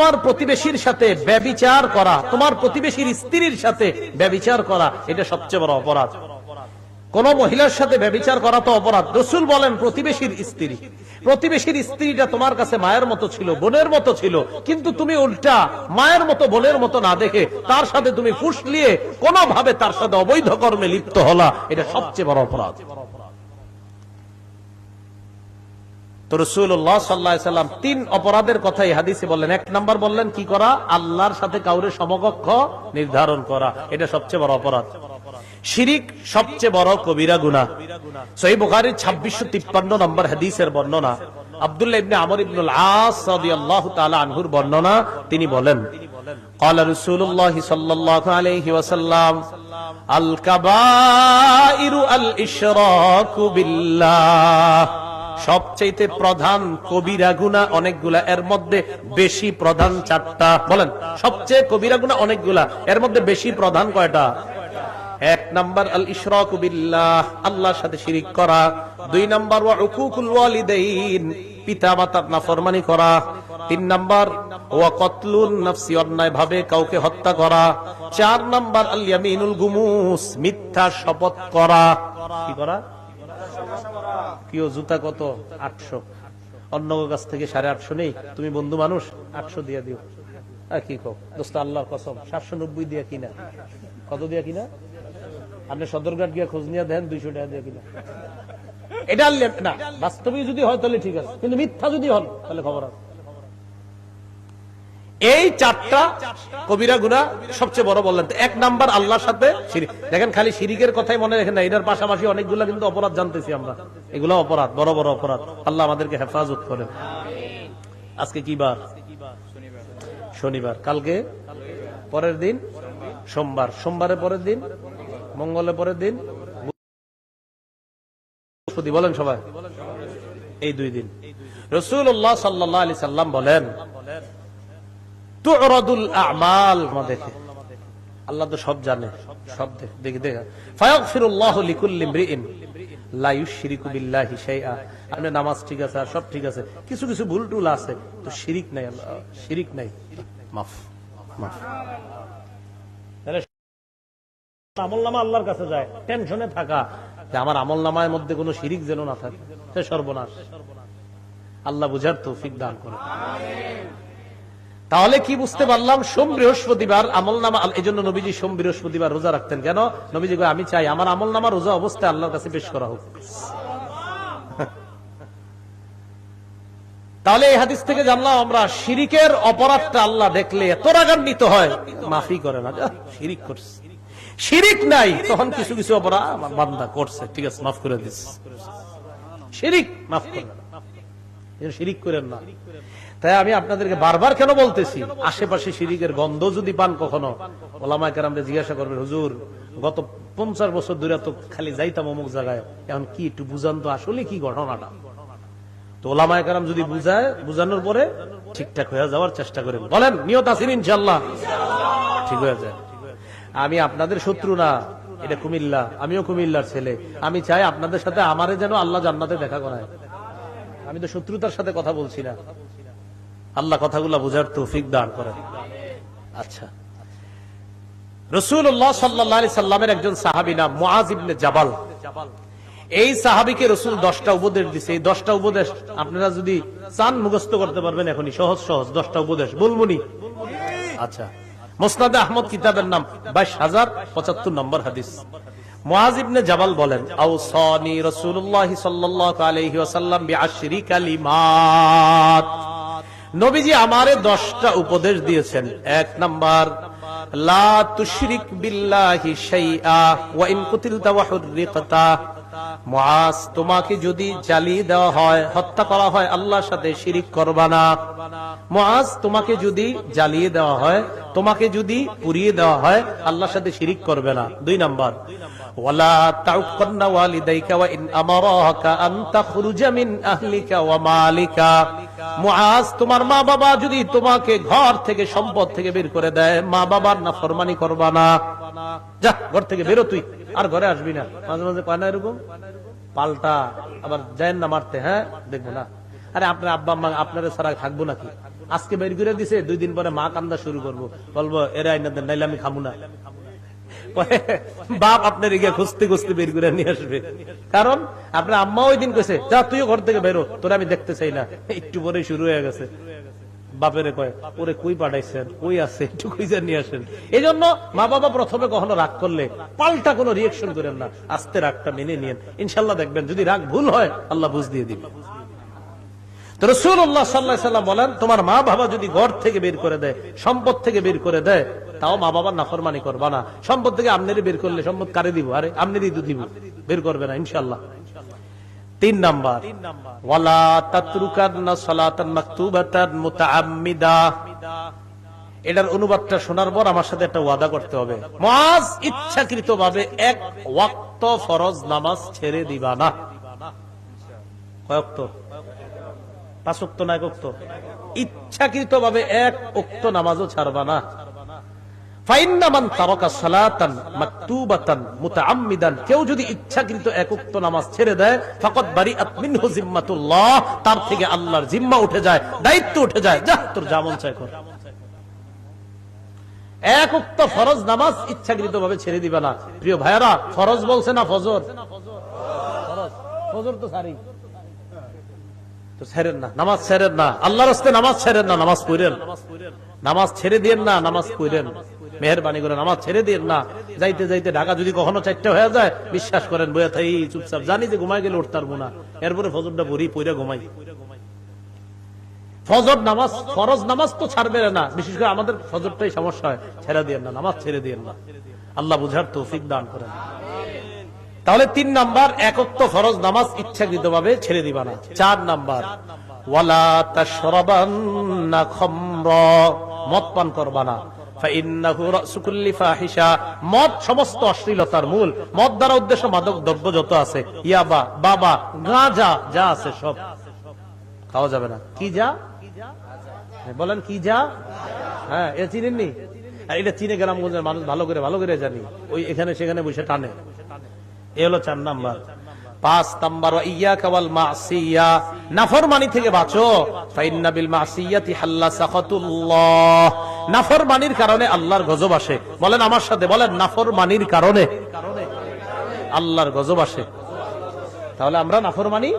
তোমার প্রতিবেশীর সাথে ব্যবিচার করা, তোমার প্রতিবেশীর স্ত্রীর সাথে ব্যবিচার করা, এটা সবচেয়ে বড় অপরাধ। কোন মহিলার সাথে ব্যবিচার করা তো অপরাধ। রসুল বলেন, প্রতিবেশীর স্ত্রী। প্রতিবেশীর স্ত্রীটা তোমার কাছে মায়ের মতো ছিল, বোনের মতো ছিল, কিন্তু তুমি উল্টা মায়ের মতো, বোনের মতো না দেখে তার সাথে তুমি ফুসলিয়ে কোনোভাবে তার সাথে অবৈধ কর্মে লিপ্ত হলা, এটা সবচেয়ে বড় অপরাধ। তো রসুল্লাহ সাল্লাহ সাল্লাম তিন অপরাধের কথাই হাদিসে বললেন এক নাম্বার বললেন কি করা আল্লাহর সাথে কাউরে সমকক্ষ নির্ধারণ করা এটা সবচেয়ে বড় অপরাধ শিরিক সবচেয়ে বড় কবিরা গুনা সহি বুখারীর ছাব্বিশশো তিপ্পান্ন নম্বর হাদিসের বর্ণনা আব্দুল্লাহ ইবনে আমর ইবনুল আস রাদিয়াল্লাহু তাআলা আনহুর বর্ণনা তিনি বলেন قال رسول الله صلى الله عليه وسلم الكبائر الاشراك بالله সবচাইতে প্রধান কবিরা গুণা অনেকগুলা। এর মধ্যে বেশি প্রধান চারটা। বলেন, সবচেয়ে কবিরা গুণা অনেকগুলা। এর মধ্যে বেশি প্রধান কয়টা? এক নাম্বার আল ইশরাক বিল্লাহ, আল্লাহর সাথে শিরিক করা। দুই নাম্বার ওয়া উকুকুল ওয়ালিদাইন পিতা মাতার নাফরমানি করা। তিন নাম্বার ওয়া কতলুন নাফসি অন্যায় ভাবে কাউকে হত্যা করা। চার নাম্বার আল ইয়ামিনুল গুমুস, মিথ্যা শপথ করা। কি করা? কিও জুতা কত? আটশো। অন্য কাছ থেকে সাড়ে আটশো নেই। তুমি বন্ধু মানুষ, আটশো দিয়ে দিও। কি কো দোস্ত আল্লাহ কসম, সাতশো নব্বই দিয়া কিনা? কত দিয়া কিনা? আপনি সদরঘাট গিয়ে খোঁজ নিয়ে দেন দুইশো টাকা দিয়ে কিনা। এটা না বাস্তবিক যদি হয় তাহলে ঠিক আছে। কিন্তু মিথ্যা যদি হন, তাহলে খবর আছে। এই চারটা কবিরা গুনা সবচেয়ে বড় বললেন। এক নাম্বার আল্লাহর সাথে দেখেন খালি শিরিকের কথাই মনে রাখেন না, এটার পাশাপাশি অনেকগুলা কিন্তু অপরাধ জানতেছি আমরা। এগুলো অপরাধ, বড় বড় অপরাধ। আল্লাহ আমাদেরকে হেফাজত করেন। আজকে কি বার? শনিবার। কালকে? পরের দিন? সোমবার। সোমবারের পরের দিন? মঙ্গলের পরের দিন? বৃহস্পতি, বলেন সবাই। এই দুই দিন। রসুল্লাহ সাল্লাহ আলি সাল্লাম বলেন আল্লাহ তো সব জানে, সব দেখে। দেখে নামাজ ঠিক আছে কিছু কিছু ভুল টুল আছে শিরিক নাই শিরিক নাই। মাফ মাফ। আল্লাহর কাছে যায়, টেনশনে থাকা। যে আমার আমল নামার মধ্যে কোনো শিরিক যেন না থাকে, সে সর্বনাশ। আল্লাহ বুঝার তৌফিক দান করে তাহলে কি বুঝতে পারলাম? সোম বৃহস্পতিবার আমল নামা এই জন্য নবীজি সোম বৃহস্পতিবার রোজা রাখতেন। কেন? নবীজি আমি চাই আমার আমল নামা রোজা অবস্থায় আল্লাহর কাছে পেশ করা হোক। তাহলে এই হাদিস থেকে জানলাম আমরা, শিরিকের অপরাধটা আল্লাহ দেখলে এত রাগান্বিত হয়, মাফি করে না। শিরিক করছে। শিরিক নাই, তখন কিছু কিছু অপরাধ, বান্দা করছে। ঠিক আছে, মাফ করে দিস। শিরিক, মাফ করে শিরিক করেন না। তাই আমি আপনাদেরকে বারবার কেন বলতেছি, আশেপাশে শিরিকের গন্ধ যদি পান কখনো, ওলামায় কেরামরে জিজ্ঞাসা করবেন, হুজুর, গত পঞ্চাশ বছর ধরে তো খালি যাইতাম অমুক জায়গায়, এখন কি একটু বুঝান তো, আসলে কি ঘটনাটা? তো ওলামায় কারাম যদি বুঝায়, বুঝানোর পরে ঠিকঠাক হয়ে যাওয়ার চেষ্টা করেন। বলেন, নিয়ত আছেন ইনশাল্লাহ ঠিক হয়ে যায়। আমি আপনাদের শত্রু না, এটা কুমিল্লা, আমিও কুমিল্লার ছেলে। আমি চাই আপনাদের সাথে আমারে যেন আল্লাহ জান্নাতে দেখা করায়। আমি তো শত্রুতার সাথে কথা বলছি না। আল্লাহ কথাগুলা বোঝার তৌফিক দান করেন। আচ্ছা। রসুল্লাহ সাল্লাহ সাল্লামের একজন সাহাবি ইবনে জাবাল। এই সাহাবিকে রসুল দশটা উপদেশ দিছে। এই দশটা উপদেশ আপনারা যদি চান মুখস্থ করতে পারবেন এখনই। সহজ সহজ। দশটা উপদেশ। বলবনি আচ্ছা। মোসনাদে আহমদ কিতাবের নাম বাইশ হাজার পঁচাত্তর নম্বর হাদিস। মুআজিবনে জাবাল বলেন আউসানি রাসূলুল্লাহ সাল্লাল্লাহু আলাইহি ওয়াসাল্লাম বিআশরি নবীজি আমারে দশটা উপদেশ দিয়েছেন। এক নাম্বার, লা তুশরিক বিল্লাহি শাইআ ওয়া ইন কুতিলতা ওয়া তোমাকে যদি জ্বালিয়ে দেওয়া হয়, হত্যা করা হয়, আল্লাহর সাথে শিরিক করবা না। মুআজ, তোমাকে যদি জ্বালিয়ে দেওয়া হয়, তোমাকে যদি পুড়িয়ে দেওয়া হয়, আল্লাহর সাথে শিরিক করবে না। দুই নাম্বার। ওয়ালা তাউকান্না মুআজ, তোমার মা বাবা যদি তোমাকে ঘর থেকে, সম্পদ থেকে বের করে দেয়, মা বাবার নাফরমানি করবা না। যা, ঘর থেকে বেরো তুই, আর ঘরে আসবি না। মাঝে মাঝে কয় না এরকম? পাল্টা। আবার যায় না মারতে হ্যাঁ? দেখব না। আরে আপনার আব্বা মা আপনারা ছাড়া থাকব নাকি? আজকে বের করে দিছে, দুই দিন পরে মা কান্দা শুরু করব। বলব, এরা আইনা দেন, নাইলে আমি খামু না। বাপ আপনার গিয়ে খুঁজতে খুঁজতে বের করে নিয়ে আসবে। কারণ আপনার আম্মা ওই দিন কইছে, যা, তুইও ঘর থেকে বেরো তোরা আমি দেখতে চাই না। একটু পরে শুরু হয়ে গেছে। কয়, ওরে কই পাঠাইছেন? আছে? নিয়ে আসেন। এই জন্য মা বাবা প্রথমে কখনো রাগ করলে পাল্টা কোনো রিয়েকশন করেন না। আস্তে মেনে নিয়েন। ইনশাল্লাহ দেখবেন, যদি রাগ ভুল হয়, আল্লাহ বুঝ দিয়ে দিবে। তো রসুল্লাহ সাল্লাহ সাল্লাম বলেন, তোমার মা বাবা যদি ঘর থেকে বের করে দেয়, সম্পদ থেকে বের করে দেয়, তাও মা বাবার নাফরমানি করবা না। সম্পদ থেকে আমনেরই বের করলে সম্পদ কারে দিব? আরে, আমনেরই তো দিব। বের করবে না ইনশাল্লাহ এটার অনুবাদটা শোনার পর আমার সাথে একটা ওয়াদা করতে হবে। মাজ ইচ্ছাকৃতভাবে এক ওয়াক্ত ফরজ নামাজ ছেড়ে দিবা না। পাঁচ উক্ত না। এক উক্ত ইচ্ছাকৃত ভাবে এক উক্ত নামাজও ছাড়বা না ইচ্ছাকৃত দায়িত্ব উঠে যায়। ফরজ নামাজ ইচ্ছাকৃত ভাবে ছেড়ে দিবা না। প্রিয় ভাইয়ারা, ফরজ বলছে না ফজর? ফজর তো সারি নামাজ বিশ্বাস করেন থাই, চুপচাপ। জানি যে ঘুমাই গেলে উঠতার না। এরপরে ফজরটা ভরি পইরা ঘুমাই। ফজর নামাজ, ফরজ নামাজ তো ছাড়বে না। বিশেষ করে আমাদের ফজরটাই সমস্যা হয়। ছেড়ে দিয়েন না, নামাজ ছেড়ে দিয়েন না। আল্লাহ বুঝার তৌফিক দান করেন। তাহলে তিন নাম্বার একত্ব ফরজ নামাজ ইচ্ছাকৃত ভাবে ছেড়ে দিবা না। চার নাম্বার অশ্লীলতার মূল। মদ দ্বারা উদ্দেশ্য মাদক দ্রব্য যত আছে ইয়াবা বাবা যা আছে সব। খাওয়া যাবে না। কি যা? হ্যাঁ, বলেন কি যা? হ্যাঁ চিনেননি? এটা চিনে গ্রামগঞ্জের মানুষ ভালো করে ভালো করে জানি। ওই এখানে সেখানে বসে টানে। এ হলো চার নাম্বার। পাঁচ নাম্বার ইয়া কাওয়াল মাসিয়া। নাফরমানি থেকে বাঁচো। ফাইন্না বিল মাসিয়াতি হাল্লা সাখাতুল্লাহ। নাফরমানির কারণে আল্লাহর গজব আসে। বলেন আমার সাথে, বলেন নাফরমানির কারণে। আল্লাহর গজব আসে। তাহলে আমরা নাফরমানি